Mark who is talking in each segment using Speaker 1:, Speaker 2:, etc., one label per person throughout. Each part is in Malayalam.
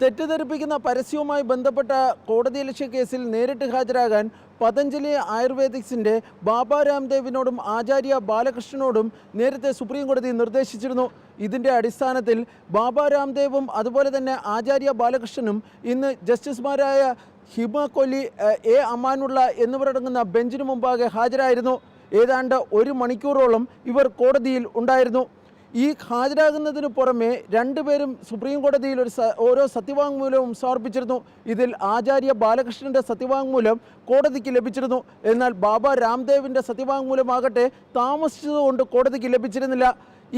Speaker 1: തെറ്റിദ്ധരിപ്പിക്കുന്ന പരസ്യവുമായി ബന്ധപ്പെട്ട കോടതിയലക്ഷ്യ കേസിൽ നേരിട്ട് ഹാജരാകാൻ പതഞ്ജലി ആയുർവേദിക്സിന്റെ ബാബ രാംദേവിനോടും ആചാര്യ ബാലകൃഷ്ണനോടും നേരത്തെ സുപ്രീം കോടതി നിർദ്ദേശിച്ചിരുന്നു. ഇതിന്റെ അടിസ്ഥാനത്തിൽ ബാബ രാംദേവും അതുപോലെ തന്നെ ആചാര്യ ബാലകൃഷ്ണനും ഇന്ന് ജസ്റ്റിസുമാരായ ഹിമ കൊല്ലി എ, എ അമാനുള്ള എന്നിവരടങ്ങുന്ന ബെഞ്ചിനു മുമ്പാകെ ഹാജരായിരുന്നു. ഏതാണ്ട് ഒരു മണിക്കൂറോളം ഇവർ കോടതിയിൽ ഉണ്ടായിരുന്നു. ഈ ഹാജരാകുന്നതിന് പുറമെ രണ്ടുപേരും സുപ്രീം കോടതിയിൽ ഒരു ഓരോ സത്യവാങ്മൂലവും സമർപ്പിച്ചിരുന്നു. ഇതിൽ ആചാര്യ ബാലകൃഷ്ണന്റെ സത്യവാങ്മൂലം കോടതിക്ക് ലഭിച്ചിരുന്നു. എന്നാൽ ബാബ രാംദേവിന്റെ സത്യവാങ്മൂലമാകട്ടെ താമസിച്ചതുകൊണ്ട് കോടതിക്ക് ലഭിച്ചിരുന്നില്ല.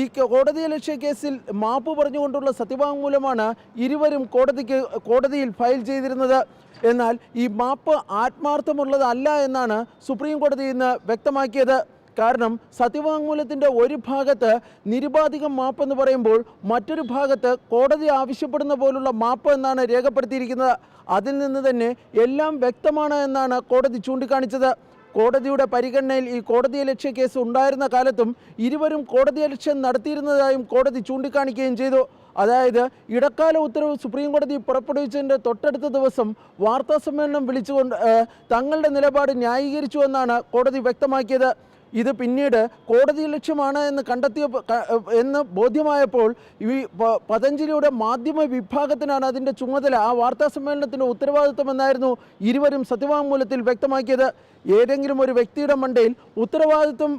Speaker 1: ഈ കോടതി ലക്ഷ്യ കേസിൽ മാപ്പ് പറഞ്ഞുകൊണ്ടുള്ള സത്യവാങ്മൂലമാണ് ഇരുവരും കോടതിക്ക് കോടതിയിൽ ഫയൽ ചെയ്തിരുന്നത്. എന്നാൽ ഈ മാപ്പ് ആത്മാർത്ഥമുള്ളതല്ല എന്നാണ് സുപ്രീം കോടതി ഇന്ന് വ്യക്തമാക്കിയത്. കാരണം സത്യവാങ്മൂലത്തിന്റെ ഒരു ഭാഗത്ത് നിരുപാധികം മാപ്പ് എന്ന് പറയുമ്പോൾ മറ്റൊരു ഭാഗത്ത് കോടതി ആവശ്യപ്പെടുന്ന പോലുള്ള മാപ്പ് എന്നാണ് രേഖപ്പെടുത്തിയിരിക്കുന്നത്. അതിൽ നിന്ന് തന്നെ എല്ലാം വ്യക്തമാണ് എന്നാണ് കോടതി ചൂണ്ടിക്കാണിച്ചത്. കോടതിയുടെ പരിഗണനയിൽ ഈ കോടതിയലക്ഷ്യ കേസ് ഉണ്ടായിരുന്ന കാലത്തും ഇരുവരും കോടതിയലക്ഷ്യം നടത്തിയിരുന്നതായും കോടതി ചൂണ്ടിക്കാണിക്കുകയും ചെയ്തു. അതായത് ഇടക്കാല ഉത്തരവ് സുപ്രീം കോടതി പുറപ്പെടുവിച്ചതിന്റെ തൊട്ടടുത്ത ദിവസം വാർത്താ സമ്മേളനം വിളിച്ചുകൊണ്ട് തങ്ങളുടെ നിലപാട് ന്യായീകരിച്ചുവെന്നാണ് കോടതി വ്യക്തമാക്കിയത്. ഇത് പിന്നീട് കോടതി ലക്ഷ്യമാണ് എന്ന് കണ്ടെത്തിയ എന്ന് ബോധ്യമായപ്പോൾ ഈ പതഞ്ജലിയുടെ മാധ്യമ വിഭാഗത്തിനാണ് അതിന്റെ ചുമതല. ആ വാർത്താ സമ്മേളനത്തിന്റെ ഉത്തരവാദിത്വമെന്നായിരുന്നു ഇരുവരും സത്യവാങ്മൂലത്തിൽ വ്യക്തമാക്കിയത്. ഏതെങ്കിലും ഒരു വ്യക്തിയുടെ മണ്ടയിൽ ഉത്തരവാദിത്വം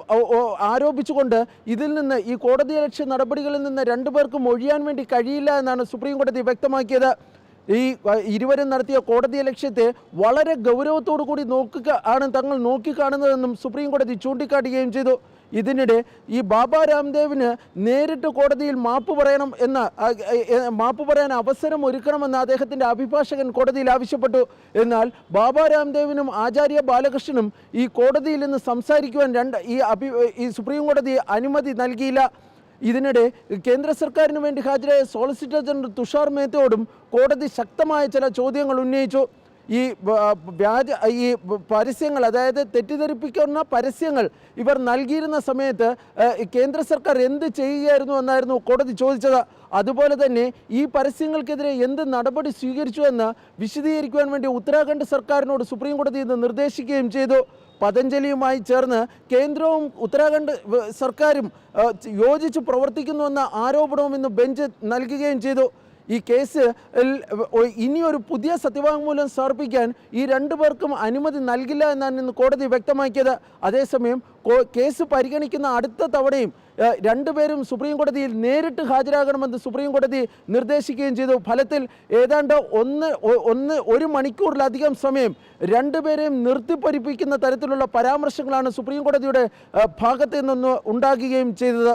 Speaker 1: ആരോപിച്ചുകൊണ്ട് ഇതിൽ നിന്ന് ഈ കോടതി ലക്ഷ്യ നടപടികളിൽ നിന്ന് രണ്ടുപേർക്കും ഒഴിയാൻ വേണ്ടി കഴിയില്ല എന്നാണ് സുപ്രീം കോടതി വ്യക്തമാക്കിയത്. ഈ ഇരുവരും നടത്തിയ കോടതി ലക്ഷ്യത്തെ വളരെ ഗൗരവത്തോടു കൂടി നോക്കുക ആണ് തങ്ങൾ നോക്കിക്കാണുന്നതെന്നും സുപ്രീം കോടതി ചൂണ്ടിക്കാട്ടുകയും ചെയ്തു. ഇതിനിടെ ഈ ബാബ രാംദേവിന് നേരിട്ട് കോടതിയിൽ മാപ്പ് പറയണം എന്ന് മാപ്പ് പറയാൻ അവസരം ഒരുക്കണമെന്ന് അദ്ദേഹത്തിന്റെ അഭിഭാഷകൻ കോടതിയിൽ ആവശ്യപ്പെട്ടു. എന്നാൽ ബാബ രാംദേവിനും ആചാര്യ ബാലകൃഷ്ണനും ഈ കോടതിയിൽ നിന്ന് സംസാരിക്കുവാൻ രണ്ട് ഈ അഭി ഈ സുപ്രീം കോടതി അനുമതി നൽകിയില്ല. ഇതിനിടെ കേന്ദ്ര സർക്കാരിന് വേണ്ടി ഹാജരായ സോളിസിറ്റർ ജനറൽ തുഷാർ മേത്തയോടും കോടതി ശക്തമായ ചില ചോദ്യങ്ങൾ ഉന്നയിച്ചു. ഈ വ്യാജ ഈ പരസ്യങ്ങൾ അതായത് തെറ്റിദ്ധരിപ്പിക്കുന്ന പരസ്യങ്ങൾ ഇവർ നൽകിയിരുന്ന സമയത്ത് കേന്ദ്ര സർക്കാർ എന്ത് ചെയ്യുകയായിരുന്നു എന്നായിരുന്നു കോടതി ചോദിച്ചത്. അതുപോലെ തന്നെ ഈ പരസ്യങ്ങൾക്കെതിരെ എന്ത് നടപടി സ്വീകരിച്ചു എന്ന് വിശദീകരിക്കുവാൻ വേണ്ടി ഉത്തരാഖണ്ഡ് സർക്കാരിനോട് സുപ്രീം കോടതി ഇന്ന് നിർദ്ദേശിക്കുകയും ചെയ്തു. പതഞ്ജലിയുമായി ചേർന്ന് കേന്ദ്രവും ഉത്തരാഖണ്ഡ് സർക്കാരും യോജിച്ച് പ്രവർത്തിക്കുന്നുവെന്ന ആരോപണവും ഇന്ന് ബെഞ്ച് നൽകുകയും ചെയ്തു. ഈ കേസ് ഇനിയൊരു പുതിയ സത്യവാങ്മൂലം സമർപ്പിക്കാൻ ഈ രണ്ടു പേർക്കും അനുമതി നൽകില്ല എന്നാണ് ഇന്ന് കോടതി വ്യക്തമാക്കിയത്. അതേസമയം കേസ് പരിഗണിക്കുന്ന അടുത്ത തവണയും രണ്ടുപേരും സുപ്രീം കോടതിയിൽ നേരിട്ട് ഹാജരാകണമെന്ന് സുപ്രീം കോടതി നിർദ്ദേശിക്കുകയും ചെയ്തു. ഫലത്തിൽ ഏതാണ്ട് ഒന്ന് ഒന്ന് ഒരു മണിക്കൂറിലധികം സമയം രണ്ടുപേരെയും നിർത്തിപ്പരിപ്പിക്കുന്ന തരത്തിലുള്ള പരാമർശങ്ങളാണ് സുപ്രീം കോടതിയുടെ ഭാഗത്തു ഭാഗത്ത് നിന്ന് ഉണ്ടാകുകയും ചെയ്തത്.